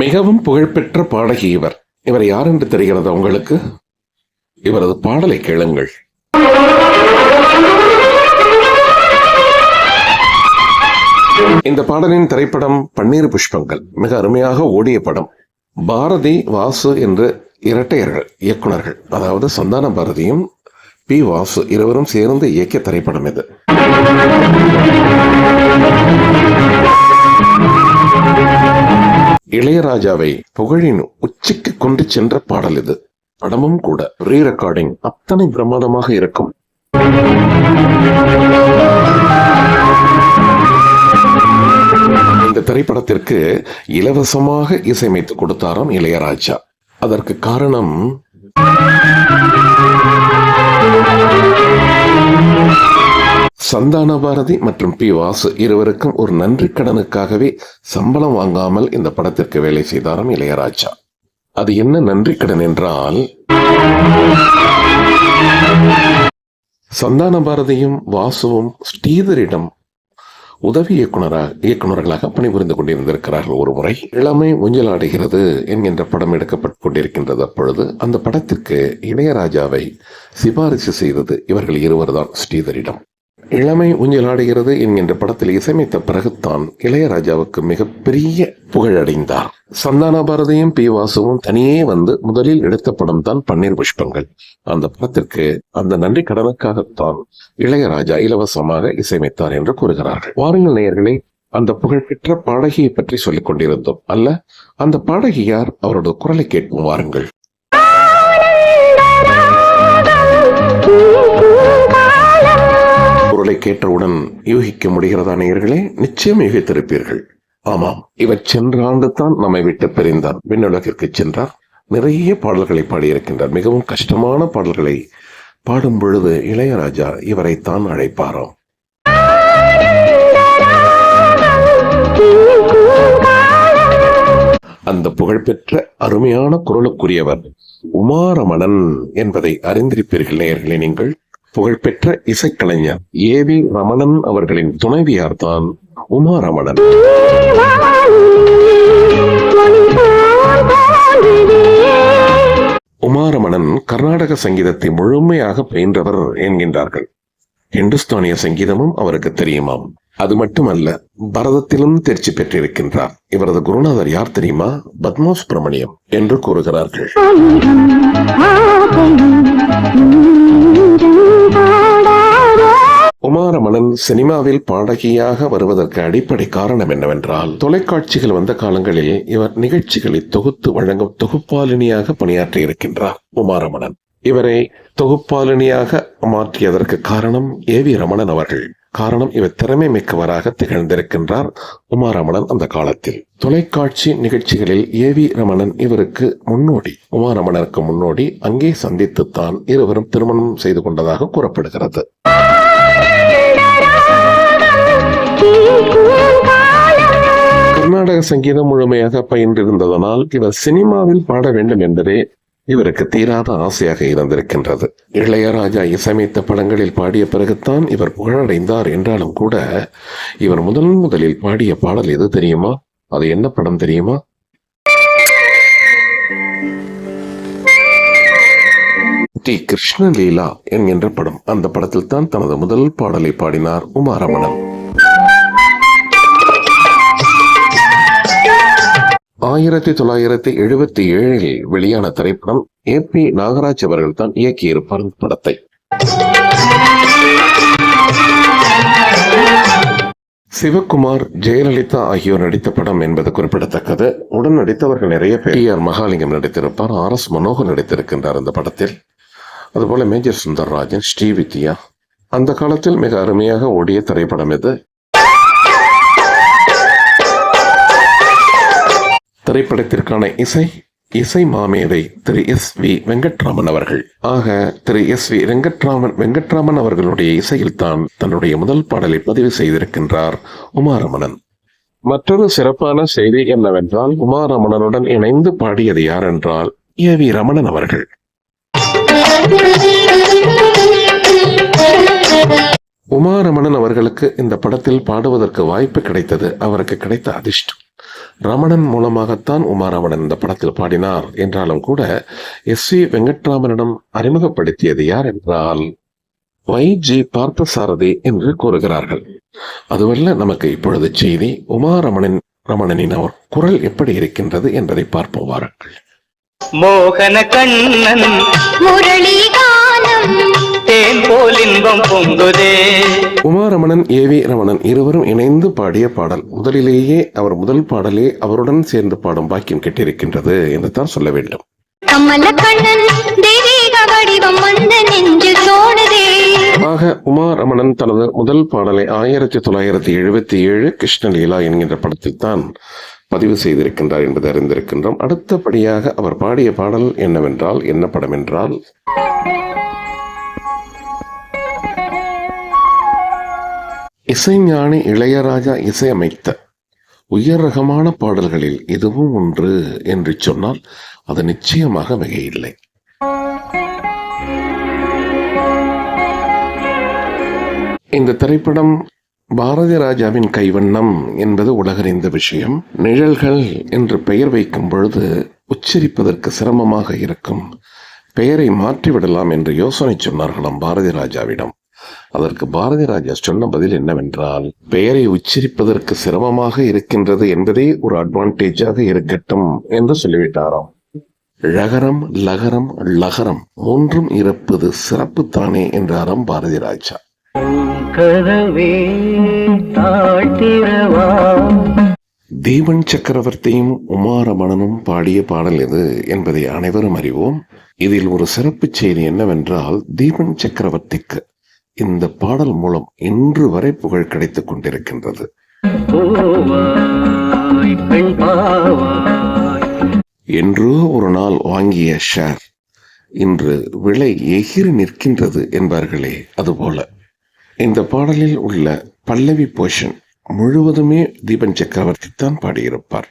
மிகவும் புகழ்பெற்ற பாடகி இவர். இவர் யார் என்று தெரிகிறது உங்களுக்கு? இவரது பாடலை கேளுங்கள். இந்த பாடலின் திரைப்படம் பன்னீர் புஷ்பங்கள். மிக அருமையாக ஓடிய படம். பாரதி வாசு என்று இரட்டையர்கள் இயக்குனர்கள் அதாவது சந்தான பாரதியும் பி வாசு இருவரும் சேர்ந்து இயக்கிய திரைப்படம் இது. இளையராஜாவை புகழின் உச்சிக்கு கொண்டு சென்ற பாடல் இது. படமும் கூட ரீ ரெக்கார்டிங் அத்தனை பிரமாதமாக இருக்கும். இந்த திரைப்படத்திற்கு இலவசமாக இசையமைத்து கொடுத்தாராம் இளையராஜா. அதற்கு காரணம் சந்தான பாரதி மற்றும் பி வாசு இருவருக்கும் ஒரு நன்றி கடனுக்காகவே சம்பளம் வாங்காமல் இந்த படத்திற்கு வேலை செய்தாராம் இளையராஜா. அது என்ன நன்றி கடன் என்றால் சந்தான பாரதியும் வாசுவும் ஸ்ரீதரிடம் உதவி இயக்குனராக இயக்குனர்களாக பணிபுரிந்து கொண்டிருந்திருக்கிறார்கள். ஒரு முறை இளமை ஊஞ்சலாடுகிறது என்கின்ற படம் எடுக்கப்பட்டு கொண்டிருக்கின்றது அப்பொழுது. அந்த படத்திற்கு இளையராஜாவை சிபாரிசு செய்தது இவர்கள் இருவர்தான் ஸ்ரீதரிடம். இளமை ஊஞ்சலாடுகிறது என்கின்ற படத்தில் இசையமைத்த பிறகுத்தான் இளையராஜாவுக்கு மிகப்பெரிய புகழடைந்தார். சந்தான பாரதியும் பி வாசுவும் தனியே வந்து முதலில் எடுத்த படம் தான் பன்னீர் புஷ்பங்கள். அந்த படத்திற்கு அந்த நன்றி கடனுக்காகத்தான் இளையராஜா இலவசமாக இசையமைத்தார் என்று கூறுகிறார்கள். வாருங்கள் நேயர்களே அந்த புகழ்பெற்ற பாடகியை பற்றி சொல்லிக் கொண்டிருந்தோம் அல்ல? அந்த பாடகி யார் அவரோட குரலை கேட்போம் வாருங்கள். குரலை கேட்டவுடன் யூகிக்க முடிகிறதா நேயர்களே? நிச்சயம் யூகித்திருப்பீர்கள். ஆமாம் இவர் சென்ற ஆண்டு தான் நம்மை விட்டு பிரிந்தார். விண்ணுலகிற்கு சென்றார். நிறைய பாடல்களை பாடியிருக்கின்றார். மிகவும் கஷ்டமான பாடல்களை பாடும் பொழுது இளையராஜா இவரைத்தான் அழைப்பாராம். அந்த புகழ்பெற்ற அருமையான குரலுக்குரியவர் உமாரமணன் என்பதை அறிந்திருப்பீர்கள் நேயர்களே நீங்கள். புகழ்பெற்ற இசைக்கலைஞர் ஏ வி ரமணன் அவர்களின் துணைவியார் தான் உமாரமணன் உமாரமணன் கர்நாடக சங்கீதத்தை முழுமையாக பயின்றவர் என்கின்றார்கள். இந்துஸ்தானிய சங்கீதமும் அவருக்கு தெரியுமாம். அது மட்டுமல்ல பரதத்திலும் தேர்ச்சி பெற்றிருக்கின்றார். இவரது குருநாதர் யார் தெரியுமா? பத்மா சுப்பிரமணியம் என்று கூறுகிறார்கள். உமாரமணன் சினிமாவில் பாடகியாக வருவதற்கு அடிப்படை காரணம் என்னவென்றால் தொலைக்காட்சிகள் வந்த காலங்களில் இவர் நிகழ்ச்சிகளை தொகுத்து வழங்கும் தொகுப்பாளினியாக பணியாற்றி இருக்கின்றார் உமாரமணன். இவரை தொகுப்பாளினியாக மாற்றியதற்கு காரணம் ஏ வி ரமணன் அவர்கள். காரணம் இவர் திறமை மிக்கவராக திகழ்ந்திருக்கின்றார். உமாரமணன் அந்த காலத்தில். தொலைக்காட்சி நிகழ்ச்சிகளில் ஏ வி ரமணன் இவருக்கு முன்னோடி. உமாரமணனுக்கு முன்னோடி அங்கே சந்தித்துத்தான் இருவரும் திருமணம் செய்து கொண்டதாக கூறப்படுகிறது. கர்நாடக சங்கீதம் முழுமையாக பயின்றிருந்ததனால் இவர் சினிமாவில் பாட வேண்டும் என்பதே இவருக்கு தீராத ஆசையாக இருந்திருக்கின்றது. இளையராஜா இசையமைத்த படங்களில் பாடிய பிறகுத்தான் இவர் புகழடைந்தார் என்றாலும் கூட இவர் முதல் முதலில் பாடிய பாடல் எது தெரியுமா? அது என்ன படம் தெரியுமா? டி. கிருஷ்ணலீலா என்கின்ற படம். அந்த படத்தில் தான் தனது முதல் பாடலை பாடினார் உமாரமணன். ஆயிரத்தி தொள்ளாயிரத்தி எழுபத்தி ஏழில் வெளியான திரைப்படம் ஏ பி நாகராஜ் அவர்கள் தான் இயக்கியிருப்பார் இந்த படத்தை. சிவகுமார் ஜெயலலிதா ஆகியோர் நடித்த படம் என்பது குறிப்பிடத்தக்கது. உடன் நடித்தவர்கள் நிறைய பேர் ஆர் மகாலிங்கம் நடித்திருப்பார் ஆர் எஸ் மனோகர் நடித்திருக்கின்றார் அந்த படத்தில். அதுபோல மேஜர் சுந்தர்ராஜன் ஸ்ரீவித்யா. அந்த காலத்தில் மிக அருமையாக ஓடிய திரைப்படம் இது. திரைப்படத்திற்கான இசை இசை மாமேதை திரு எஸ் வி வெங்கட்ராமன் அவர்கள். ஆக திரு எஸ் வி வெங்கட்ராமன் வெங்கட்ராமன் அவர்களுடைய இசையில் தான் தன்னுடைய முதல் பாடலை பதிவு செய்திருக்கின்றார் உமாரமணன். மற்றொரு சிறப்பான செய்தி என்னவென்றால் உமாரமணனுடன் இணைந்து பாடியது யார் என்றால் ஏ வி ரமணன் அவர்கள். உமாரமணன் அவர்களுக்கு இந்த படத்தில் பாடுவதற்கு வாய்ப்பு கிடைத்தது. அவருக்கு கிடைத்த அதிர்ஷ்டம். ரமணன் மூலமாகத்தான் உமா ரமணன் இந்த படத்தில் பாடினார் என்றாலும் கூட எஸ் வி வெங்கட்ராமனிடம் அறிமுகப்படுத்தியது யார் என்றால் வை. ஜி. பார்த்தசாரதி என்று கூறுகிறார்கள். அதுவல்ல நமக்கு இப்பொழுது செய்தி உமா ரமணன் ரமணனின் அவர் குரல் எப்படி இருக்கின்றது என்பதை பார்ப்போம் வாருங்கள். மோகன கண்ணன் முரளி காலம் தேன் போல் இன்பம் பொங்குதே. உமா ரமணன் ஏ வி ரமணன் இருவரும் இணைந்து பாடிய பாடல். முதலிலேயே அவர் முதல் பாடலே அவருடன் சேர்ந்து பாடும் பாக்கியம் கெட்டிருக்கின்றது என்று தான் சொல்ல வேண்டும். ஆக உமா ரமணன் தனது முதல் பாடலை ஆயிரத்தி தொள்ளாயிரத்தி எழுபத்தி ஏழு கிருஷ்ணலீலா என்கின்ற படத்தில் தான் பதிவு செய்திருக்கின்றார் என்பதை அறிந்திருக்கின்றோம். அடுத்தபடியாக அவர் பாடிய பாடல் என்னவென்றால் என்ன படம் என்றால் இசைஞானி இளையராஜா இசையமைத்த உயர் ரகமான பாடல்களில் இதுவும் ஒன்று என்று சொன்னால் அது நிச்சயமாக மிகையில்லை. இந்த திரைப்படம் பாரதி ராஜாவின் கைவண்ணம் என்பது உலகறிந்த விஷயம். நிழல்கள் என்று பெயர் வைக்கும் பொழுது உச்சரிப்பதற்கு சிரமமாக இருக்கும். பெயரை மாற்றிவிடலாம் என்று யோசனை சொன்னார்களாம் பாரதி ராஜாவிடம். அதற்கு பாரதி ராஜா சொன்ன பதில் என்னவென்றால் பெயரை உச்சரிப்பதற்கு சிரமமாக இருக்கின்றது என்பதே ஒரு அட்வான்டேஜாக இருக்கட்டும் என்று சொல்லிவிட்டாராம். ழகரம் லகரம் லகரம் மூன்றும் இருப்பது சிறப்பு தானே என்றாராம் பாரதி ராஜா தீபன் சக்கரவர்த்தியும் உமாரமணனும் பாடிய பாடல் எது? என்பதை அனைவரும் அறிவோம். இதில் ஒரு சிறப்பு செய்தி என்னவென்றால் தீபன் சக்கரவர்த்திக்கு இந்த பாடல் மூலம் இன்று வரை புகழ் கிடைத்துக் கொண்டிருக்கின்றது. என்றோ ஒரு நாள் வாங்கிய ஷேர் இன்று விலை எகிரி நிற்கின்றது என்பார்களே அதுபோல. இந்த பாடலில் உள்ள பல்லவி போஷன் முழுவதுமே தீபன் சக்கரவர்த்தி தான் பாடியிருப்பார்.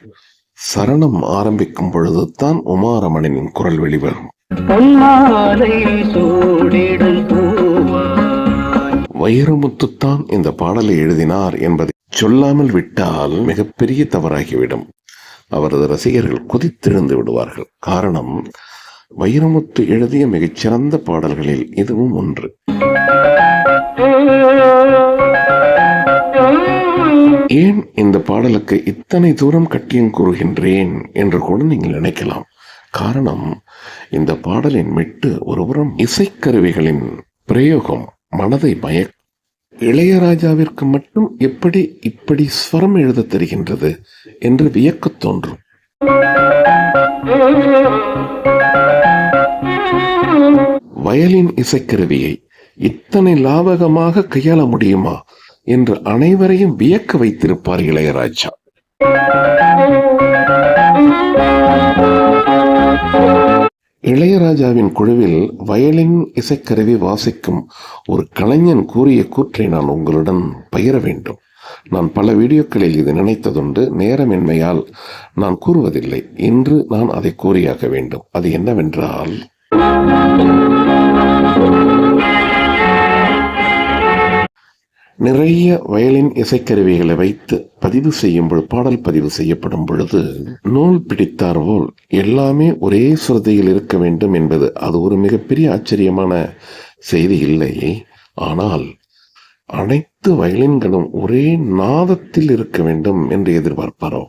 சரணம் ஆரம்பிக்கும் பொழுதுதான் உமாரமணனின் குரல் வெளிவரும். பொன்மாலை சூடிடும் வைரமுத்துத்தான் இந்த பாடலை எழுதினார் என்பதை சொல்லாமல் விட்டால் மிகப்பெரிய தவறாகிவிடும். அவரது ரசிகர்கள் கொதித்தெழுந்து விடுவார்கள். காரணம் வைரமுத்து எழுதிய மிகச்சிறந்த பாடல்களில் இதுவும் ஒன்று. ஏன் இந்த பாடலுக்கு இத்தனை தூரம் கட்டியம் கூறுகின்றேன் என்று கூட நீங்கள் நினைக்கலாம். காரணம் இந்த பாடலின் மெட்டு ஒருபுறம் இசைக்கருவிகளின் பிரயோகம் மனதை மயக்க இளையராஜாவிற்கு மட்டும் எப்படி இப்படி ஸ்வரம் எழுத தெரிகின்றது என்று வியக்கத் தோன்றும். வயலின் இசைக்கருவியை இத்தனை லாவகமாக கையாள முடியுமா என்று அனைவரையும் வியக்க வைத்திருப்பார் இளையராஜா. இளையராஜாவின் குழுவில் வயலின் இசைக்கருவி வாசிக்கும் ஒரு கலைஞன் கூறிய கூற்றை நான் உங்களுடன் பகிர வேண்டும். நான் பல வீடியோக்களில் இது நினைத்ததுண்டு நேரமின்மையால் நான் கூறுவதில்லை. இன்று நான் அதை கூறியாக வேண்டும். அது என்னவென்றால் நிறைய வயலின் இசைக்கருவிகளை வைத்து பதிவு செய்யும் பொழுது பாடல் பதிவு செய்யப்படும் பொழுது நூல் பிடித்தார் போல் எல்லாமே ஒரே சுரதையில் இருக்க வேண்டும் என்பது அது ஒரு மிகப்பெரிய ஆச்சரியமான செய்தி இல்லை. ஆனால் அனைத்து வயலின்களும் ஒரே நாதத்தில் இருக்க வேண்டும் என்று எதிர்பார்ப்பாரோ?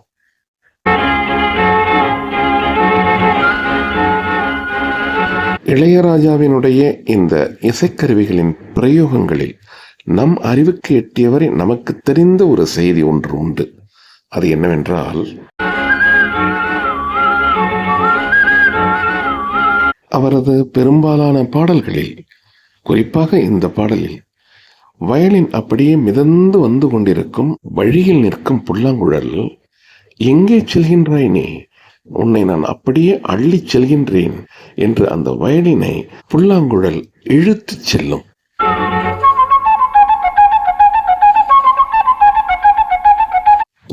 இளையராஜாவினுடைய இந்த இசைக்கருவிகளின் பிரயோகங்களில் நம் அறிவுக்கு எட்டியவரை நமக்கு தெரிந்த ஒரு செய்தி ஒன்று உண்டு. அது என்னவென்றால் அவரது பெரும்பாலான பாடல்களில் குறிப்பாக இந்த பாடலில் வயலின் அப்படியே மிதந்து வந்து கொண்டிருக்கும் வழியில் நிற்கும் புல்லாங்குழல் எங்கே செல்கின்றாய் நீ உன்னை நான் அப்படியே அள்ளிச் செல்கின்றேன் என்று அந்த வயலினை புல்லாங்குழல் இழுத்துச் செல்லும்.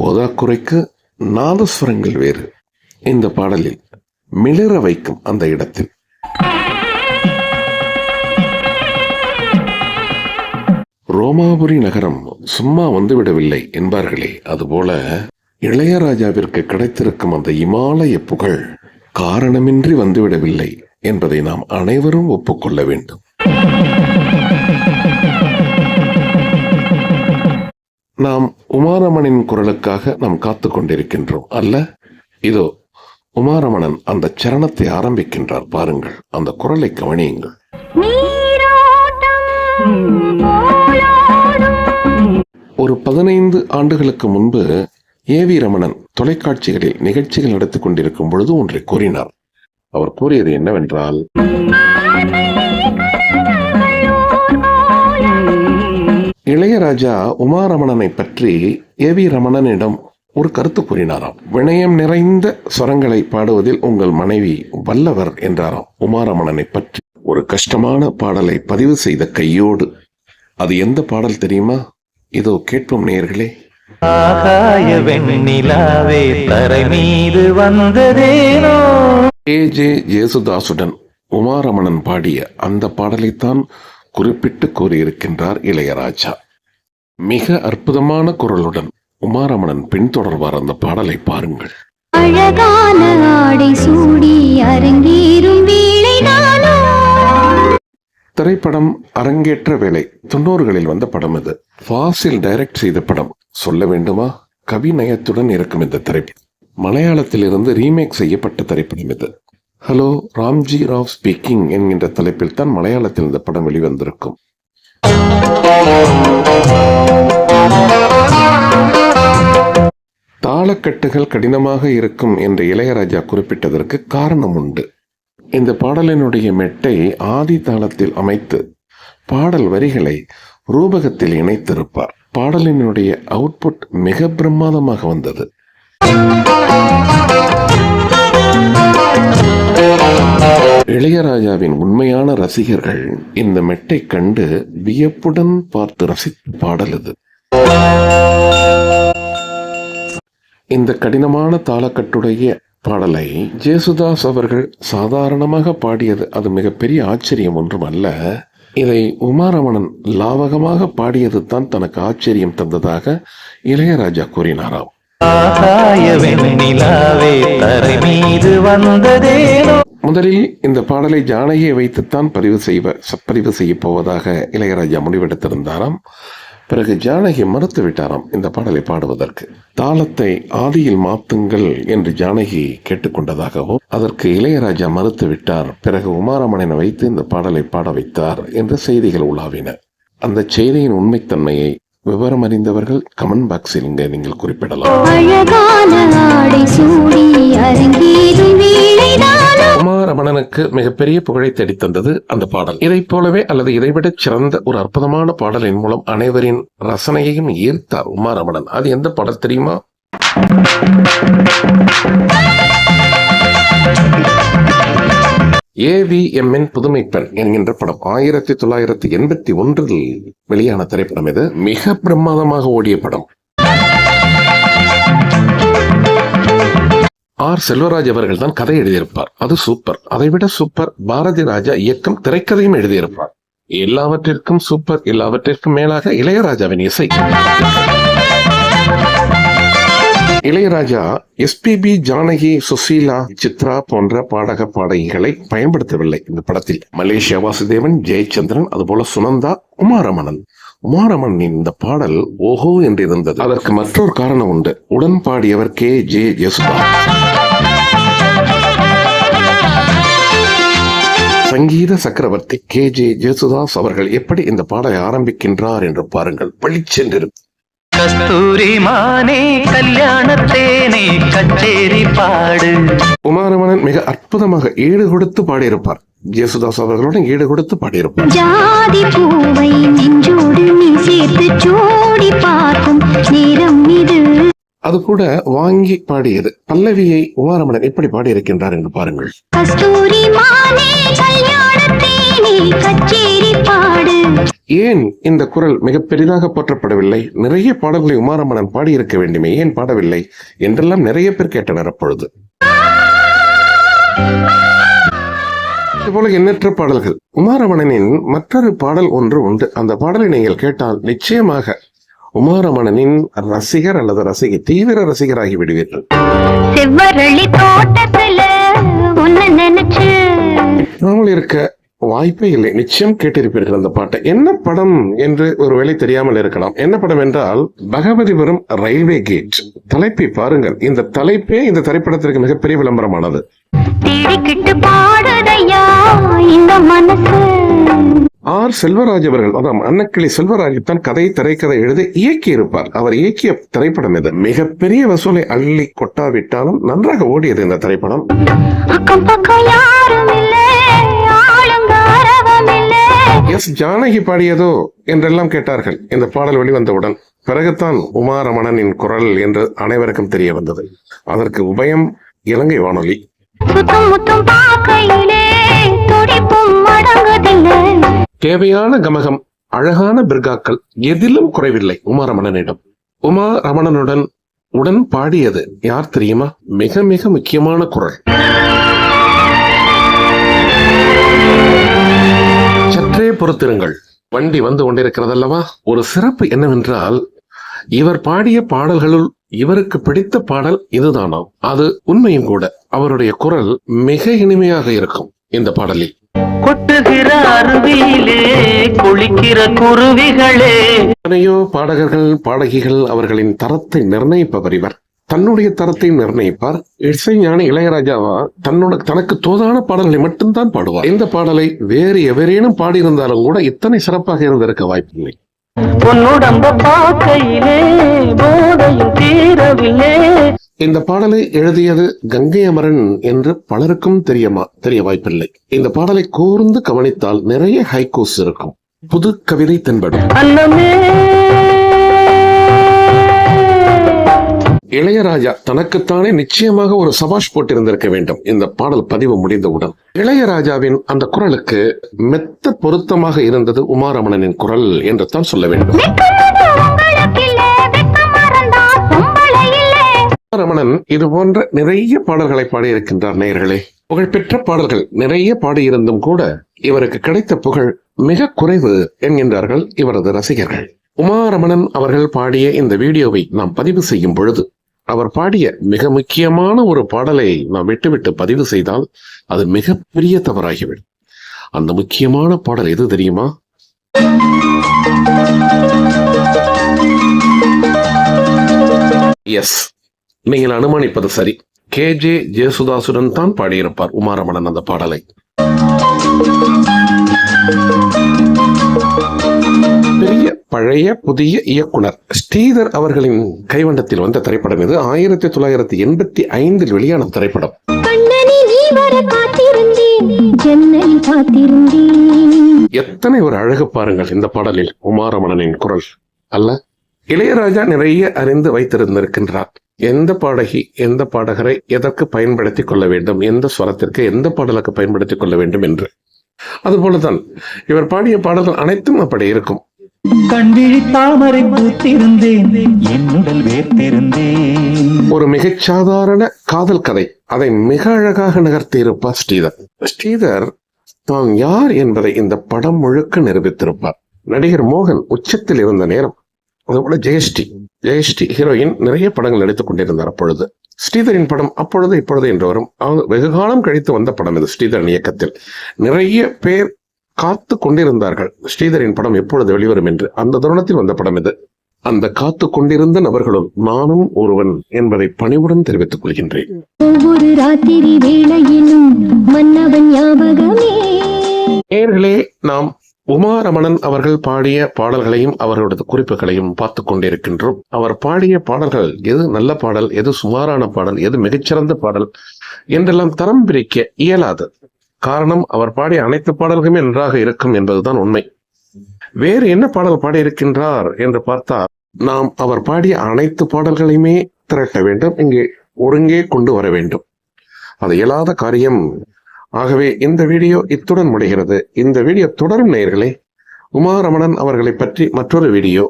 போதாக்குறைக்கு நாதஸ்வரங்கள் வேறு. இந்த பாடலில் மிளிர வைக்கும் அந்த இடத்தில். ரோமாபுரி நகரம் சும்மா வந்துவிடவில்லை என்பார்களே. அதுபோல இளையராஜாவிற்கு கிடைத்திருக்கும் அந்த இமாலய புகழ் காரணமின்றி வந்துவிடவில்லை என்பதை நாம் அனைவரும் ஒப்புக்கொள்ள வேண்டும். நாம் உமாரமணின் குரலுக்காக நாம் காத்து கொண்டிருக்கின்றோம் அல்ல? இதோ உமாரமணன் அந்த சரணத்தை ஆரம்பிக்கின்றார். பாருங்கள் அந்த குரலை கவனியுங்கள். ஒரு பதினைந்து ஆண்டுகளுக்கு முன்பு ஏவி ரமணன் தொலைக்காட்சிகளில் நிகழ்ச்சிகள் நடத்திக் கொண்டிருக்கும் பொழுது ஒன்றை கூறினார். அவர் கூறியது என்னவென்றால் இளையராஜா உமாரமணனை பற்றி ஏவி ரமணனிடம் ஒரு கருத்து கூறினாராம். வினயம் நிறைந்த ஸ்வரங்களை பாடுவதில் உங்கள் மனைவி வல்லவர் என்றாராம் உமாரமணனை பற்றி. ஒரு கஷ்டமான பாடலை பதிவு செய்த கையோடு அது எந்த பாடல் தெரியுமா? இதோ கேட்போம் நேயர்களே. ஆகாய வெண்ணிலாவே தரை மீது வந்ததேனோ? ஏ ஜே ஜேசுதாசுடன் உமாரமணன் பாடிய அந்த பாடலைத்தான் குறிப்பிட்டு கூறியிருக்கின்றார் இளையராஜா. மிக அற்புதமான குரலுடன் உமாரமணன் பின்தொடர்வார் அந்த பாடலை பாருங்கள். அழகான ஆடை சூடி அரங்கேறும் திரைப்படம் அரங்கேற்ற வேலை தொண்ணூறுகளில் வந்த படம் இது. ஃபாசில் டைரக்ட் செய்த படம். சொல்ல வேண்டுமா? கவிநயத்துடன் இருக்கும் இந்த திரைப்படம். மலையாளத்திலிருந்து ரீமேக் செய்யப்பட்ட திரைப்படம் இது. ஹலோ ராம்ஜி ராவ் ஸ்பீக்கிங் என்கின்ற தலைப்பில் தான் மலையாளத்தில் இந்த படம் வெளிவந்திருக்கும். தாளக்கட்டுகள் கடினமாக இருக்கும் என்று இளையராஜா குறிப்பிட்டதற்கு காரணம் உண்டு. இந்த பாடலினுடைய மெட்டை ஆதி தாளத்தில் அமைத்து பாடல் வரிகளை ரூபகத்தில் இணைத்திருப்பார். பாடலினுடைய அவுட்புட் மிக பிரம்மாதமாக வந்தது. இளையராஜாவின் உண்மையான ரசிகர்கள் இந்த மெட்டை கண்டு வியப்புடன் பார்த்து ரசித்து பாடல் இது. இந்த கடினமான தாளக்கட்டுடைய பாடலை ஜேசுதாஸ் அவர்கள் சாதாரணமாக பாடியது அது மிகப்பெரிய ஆச்சரியம் ஒன்றும் அல்ல இதை உமாரமணன் லாவகமாக பாடியது தான் தனக்கு ஆச்சரியம் தந்ததாக இளையராஜா கூறினாராம். முதலில் இந்த பாடலை ஜானகியை வைத்துத்தான் பதிவு செய்வ பதிவு செய்ய போவதாக இளையராஜா முடிவெடுத்திருந்தாராம். பிறகு ஜானகி மறுத்து விட்டாராம் இந்த பாடலை பாடுவதற்கு. தாளத்தை ஆதியில் மாத்துங்கள் என்று ஜானகி கேட்டுக்கொண்டதாகவும் அதற்கு இளையராஜா மறுத்து விட்டார். பிறகு உமாரமணனை வைத்து இந்த பாடலை பாட வைத்தார் என்ற செய்திகள் உலாவின. அந்த செய்தியின் உண்மைத்தன்மையை விவரம் அறிந்தவர்கள் கமெண்ட் பாக்ஸில் இங்கே நீங்கள் குறிப்பிடலாம். உமாரமணனுக்கு மிகப்பெரிய புகழை தேடித் தந்தது அந்த பாடல். இதைப் போலவே அல்லது இதைவிட சிறந்த ஒரு அற்புதமான பாடலின் மூலம் அனைவரின் ரசனையையும் ஈர்த்தார் உமாரமணன் அது எந்த பாடல் தெரியுமா? ஏவிஎம்என் புதுமைப்பெண் என்கின்ற படம் ஆயிரத்தி தொள்ளாயிரத்தி எண்பத்தி ஒன்றில் வெளியான திரைப்படம் இது. மிக பிரமாதமாக ஓடிய படம். ஆர். செல்வராஜ் அவர்கள் தான் கதை எழுதியிருப்பார். அது சூப்பர். அதைவிட சூப்பர் பாரதி ராஜா இயக்கம் திரைக்கதையும் எழுதியிருப்பார். எல்லாவற்றிற்கும் சூப்பர் எல்லாவற்றிற்கும் மேலாக இளையராஜாவின் இசை. இளையராஜா எஸ்பிபி ஜானகி சுசீலா சித்ரா போன்ற பாடக பாடகிகளை பயன்படுத்தவில்லை இந்த படத்தில். மலேசியா வாசுதேவன் ஜெயச்சந்திரன் அதுபோல சுனந்தா உமாரமணன். உமாரமணின் இந்த பாடல் ஓஹோ என்று இருந்தது அதற்கு மற்றொரு காரணம் உண்டு. உடன் பாடியவர் கே. ஜே. யசுதா. சங்கீத சக்கரவர்த்தி கே. ஜே. ஜேசுதாஸ் அவர்கள் எப்படி இந்த பாடலை ஆரம்பிக்கின்றார் என்று பாருங்கள். பளிச்சென்றிருக்கும் கஸ்தூரி மானே கல்யாணத்தேனே கச்சேரி பாடு. உமாரமணன் மிக அற்புதமாக ஈடு கொடுத்து பாடியிருப்பார். ஜேசுதாஸ் அவர்களுடன் ஈடு கொடுத்து பாடியிருப்பார். ஜாதி பூவை நெஞ்சோடு நீ சேர்த்து ஜோடி பார்க்கும் நேரம் இது. அது கூட வாங்கி பாடியது. பல்லவியை உமாரமணன் எப்படி பாடியிருக்கின்றார் என்று பாருங்கள். கஸ்தூரி மானே கல்யாணத்தேனே கச்சேரி பாடு. ஏன் இந்த குரல் மிக பெரிதாக போற்றப்படவில்லை? நிறைய பாடல்களை உமாரமணன் பாடியிருக்க வேண்டுமே ஏன் பாடவில்லை? என்றெல்லாம் நிறைய பேர் கேட்டனர் அப்பொழுது. இதுபோல எண்ணற்ற பாடல்கள். உமாரமணனின் மற்றொரு பாடல் ஒன்று உண்டு. அந்த பாடலை நீங்கள் கேட்டால் நிச்சயமாக உமாரமணனின் ரசிகர் அல்லது ரசிகை தீவிர ரசிகராகி விடுவீர்கள். நாமல் இருக்க வாய்ப்பே இல்லை. நிச்சயம் கேட்டிருப்பீர்கள் அந்த பாட்டை. என்ன படம் என்று ஒருவேளை தெரியாமல் இருக்கலாம். என்ன படம் என்றால் பகவதிபுரம் ரயில்வே கேட். தலைப்பை பாருங்கள். இந்த தலைப்பே இந்த திரைப்படத்திற்கு மிகப்பெரிய விளம்பரமானது. ஆர். செல்வராஜ் அவர்கள் அதான் அன்னக்கிளி செல்வராஜ் தான் கதை திரைக்கதை எழுதி இயக்கி இருப்பார் அவர் இயக்கிய திரைப்படம் இது. மிகப்பெரிய வசூலை அள்ளி கொட்டாவிட்டாலும் நன்றாக ஓடியது இந்த திரைப்படம். எஸ் ஜானகி பாடியதோ என்றெல்லாம் கேட்டார்கள். இந்த பாடல் வெளிவந்தவுடன் பிறகுதான் உமா ரமணனின் குரல் என்று அனைவருக்கும் தெரிய வந்தது. அதற்கு உபயம் இலங்கை வானொலி. தேவையான கமகம் அழகான பிர்காக்கள் எதிலும் குறைவில்லை உமா ரமணனிடம் உமா ரமணனுடன் உடன் பாடியது யார் தெரியுமா? மிக மிக முக்கியமான குரல். பொறுத்திருங்கள். வண்டி வந்து கொண்டிருக்கிறதல்லவா? ஒரு சிறப்பு என்னவென்றால் இவர் பாடிய பாடல்களுள் இவருக்கு பிடித்த பாடல் இதுதானாம் அது உண்மையும் கூட. அவருடைய குரல் மிக இனிமையாக இருக்கும் இந்த பாடலில். கொட்டுகிற அருவியிலே குளிக்கிற குருவிகளே. எத்தனையோ பாடகர்கள் பாடகிகள் அவர்களின் தரத்தை நிர்ணயிப்பவர் இவர். தன்னுடைய தரத்தை நிர்ணயிப்பார். இசைஞானி இளையராஜாவா தன்னோட தனக்கு தோதான பாடல்களை மட்டும்தான் பாடுவார். இந்த பாடலை வேறு எவரேனும் பாடியிருந்தாலும் கூட இத்தனை சிறப்பாக இருந்திருக்க வாய்ப்பில்லை. இந்த பாடலை எழுதியது கங்கை அமரன் என்று பலருக்கும் தெரியமா தெரிய வாய்ப்பில்லை. இந்த பாடலை கூர்ந்து கவனித்தால் நிறைய ஹைகோஸ் இருக்கும். புது கவிதை தென்படும். இளையராஜா தனக்குத்தானே நிச்சயமாக ஒரு சபாஷ் போட்டிருந்திருக்க வேண்டும். இந்த பாடல் பதிவு முடிந்தவுடன் இளையராஜாவின் அந்த குரலுக்கு மெத்த பொருத்தமாக இருந்தது உமாரமணனின் குரல் என்று தான் சொல்ல வேண்டும். உமாரமணன் இது போன்ற நிறைய பாடல்களை பாடியிருக்கின்றார் நேயர்களே. புகழ்பெற்ற பாடல்கள் நிறைய பாடியிருந்தும் கூட இவருக்கு கிடைத்த புகழ் மிக குறைவு என்கின்றார்கள் இவரது ரசிகர்கள். உமாரமணன் அவர்கள் பாடிய இந்த வீடியோவை நாம் பதிவு செய்யும் பொழுது அவர் பாடிய மிக முக்கியமான ஒரு பாடலை நாம் விட்டுவிட்டு பதிவு செய்தால் அது மிகப்பெரிய தவறாகிவிடும். அந்த முக்கியமான பாடல் எது தெரியுமா? எஸ் நீங்கள் அனுமானிப்பது சரி. கே. ஜே. ஜேசுதாசுடன் தான் பாடியிருப்பார் உமாரமணன் அந்த பாடலை. பெரிய பழைய புதிய இயக்குனர். ஸ்ரீதர் அவர்களின் கைவண்டத்தில் வந்த திரைப்படம் இது. ஆயிரத்தி தொள்ளாயிரத்தி எண்பத்தி ஐந்தில் வெளியான திரைப்படம். எத்தனை ஒரு அழகு பாருங்கள் இந்த பாடலில் உமாரமணனின் குரல். அல்ல இளையராஜா நிறைய அறிந்து வைத்திருந்திருக்கின்றார். எந்த பாடகி எந்த பாடகரை எதற்கு பயன்படுத்திக் கொள்ள வேண்டும் எந்த ஸ்வரத்திற்கு எந்த பாடலுக்கு பயன்படுத்திக் கொள்ள வேண்டும் என்று. அதுபோலதான் இவர் பாடிய பாடல்கள் அனைத்தும் அப்படி இருக்கும். கண்விழி தாமரை பூத்திருந்தேன் என்னுடல் வேர்த்திருந்தேன். ஒரு மிகச் சாதாரண காதல் கதை. அதை மிக அழகாக நகர்த்தியிருப்பார் ஸ்ரீதர். ஸ்ரீதர் தான் யார் என்பதை இந்த படம் முழுக்க நிரூபித்திருப்பார். நடிகர் மோகன் உச்சத்தில் இருந்த நேரம். அதுபோல ஜெயஸ்ரீ. ஜெயஸ்ரீ ஹீரோயின் நிறைய படங்கள் நடித்துக் கொண்டிருந்தார் அப்பொழுது. ஸ்ரீதரின் படம் அப்பொழுது இப்பொழுது என்று வரும். அவங்க வெகு காலம் கழித்து வந்த படம் இது ஸ்ரீதரன் இயக்கத்தில். நிறைய பேர் காத்து கொண்டிருந்தார்கள். ஸ்ரீதரின் படம் எப்பொழுது வெளிவரும் என்று அந்த தருணத்தில் வந்த படம் இது. அந்த காத்து கொண்டிருந்த நபர்களும் நானும் ஒருவன் என்பதை பணிவுடன் தெரிவித்துக் கொள்கின்றேன். ஒவ்வொரு ராத்திரி வேளையிலும் மன்னவன் ஞாபகமே. நேயர்களே நாம் உமாரமணன் அவர்கள் பாடிய பாடல்களையும் அவர்களது குறிப்புகளையும் பார்த்து கொண்டிருக்கின்றோம். அவர் பாடிய பாடல்கள் எது நல்ல பாடல் எது சுமாரான பாடல் எது மிகச்சிறந்த பாடல் என்றெல்லாம் தரம் பிரிக்க இயலாது. காரணம் அவர் பாடிய அனைத்து பாடல்களுமே நன்றாக இருக்கும் என்பதுதான் உண்மை. வேறு என்ன பாடல் பாடியிருக்கின்றார் என்று பார்த்தால் நாம் அவர் பாடிய அனைத்து பாடல்களையுமே திரட்ட வேண்டும் இங்கே ஒருங்கே கொண்டு வர வேண்டும். அது இயலாத காரியம். ஆகவே இந்த வீடியோ இத்துடன் முடிகிறது. இந்த வீடியோ தொடரும் நேயர்களே உமாரமணன் அவர்களை பற்றி மற்றொரு வீடியோ.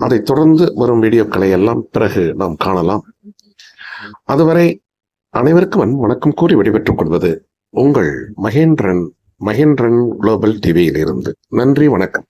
அதை தொடர்ந்து வரும் வீடியோக்களை எல்லாம் பிறகு நாம் காணலாம். அதுவரை அனைவருக்கும் வணக்கம் கூறி விடைபெற்றுக் கொள்வது உங்கள் மகேந்திரன் மகேந்திரன் குளோபல் டிவியிலிருந்து நன்றி வணக்கம்.